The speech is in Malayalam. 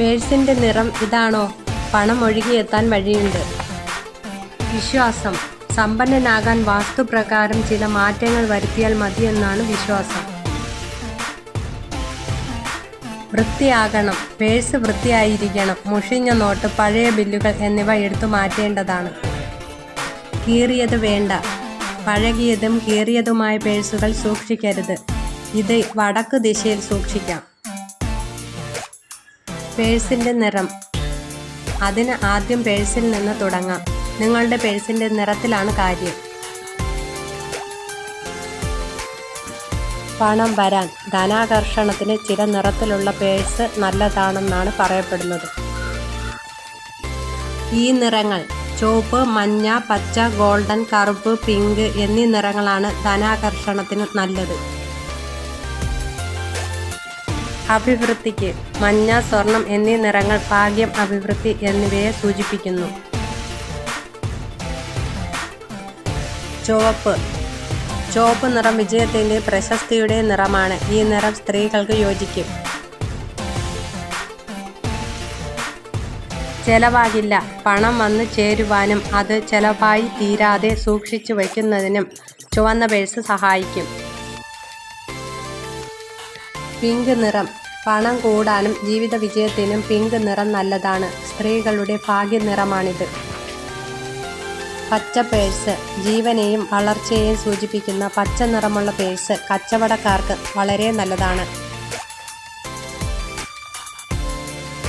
പേഴ്സിന്റെ നിറം ഇതാണോ? പണം ഒഴുകിയെത്താൻ വഴിയുണ്ട്. വിശ്വാസം. സമ്പന്നനാകാൻ വാസ്തുപ്രകാരം ചില മാറ്റങ്ങൾ വരുത്തിയാൽ മതിയെന്നാണ് വിശ്വാസം. വൃത്തിയാകണം. പേഴ്സ് വൃത്തിയായിരിക്കണം. മുഷിഞ്ഞ നോട്ട് പഴയ ബില്ലുകൾ എന്നിവ എടുത്തു മാറ്റേണ്ടതാണ്. കീറിയത് വേണ്ട. പഴകിയതും കീറിയതുമായ പേഴ്സുകൾ സൂക്ഷിക്കരുത്. ഇത് വടക്ക് ദിശയിൽ സൂക്ഷിക്കാം. പേഴ്സിന്റെ നിറം. അതിന് ആദ്യം പേഴ്സിൽ നിന്ന് തുടങ്ങാം. നിങ്ങളുടെ പേഴ്സിന്റെ നിറത്തിലാണ് കാര്യം. പണം വരാൻ ധനാകർഷണത്തിന് ചില നിറത്തിലുള്ള പേഴ്സ് നല്ലതാണെന്നാണ് പറയപ്പെടുന്നത്. ഈ നിറങ്ങൾ ചുവപ്പ് മഞ്ഞ പച്ച ഗോൾഡൻ കറുപ്പ് പിങ്ക് എന്നീ നിറങ്ങളാണ് ധനാകർഷണത്തിന് നല്ലത്. അഭിവൃദ്ധിക്ക് മഞ്ഞ സ്വർണം എന്നീ നിറങ്ങൾ ഭാഗ്യം അഭിവൃദ്ധി എന്നിവയെ സൂചിപ്പിക്കുന്നു. ചുവപ്പ്. ചുവപ്പ് നിറം വിജയത്തിന്റെ പ്രശസ്തിയുടെ നിറമാണ്. ഈ നിറം സ്ത്രീകൾക്ക് യോജിക്കും. ചെലവാകില്ല. പണം വന്നു ചേരുവാനും അത് ചെലവായി തീരാതെ സൂക്ഷിച്ചു വയ്ക്കുന്നതിനും ചുവന്ന പേഴ്സ് സഹായിക്കും. പിങ്ക് നിറം. പണം കൂടാനും ജീവിത വിജയത്തിനും പിങ്ക് നിറം നല്ലതാണ്. സ്ത്രീകളുടെ ഭാഗ്യ നിറമാണിത്. പച്ച പേഴ്സ്. ജീവനെയും വളർച്ചയെയും സൂചിപ്പിക്കുന്ന പച്ച നിറമുള്ള പേഴ്സ് കച്ചവടക്കാർക്ക് വളരെ നല്ലതാണ്.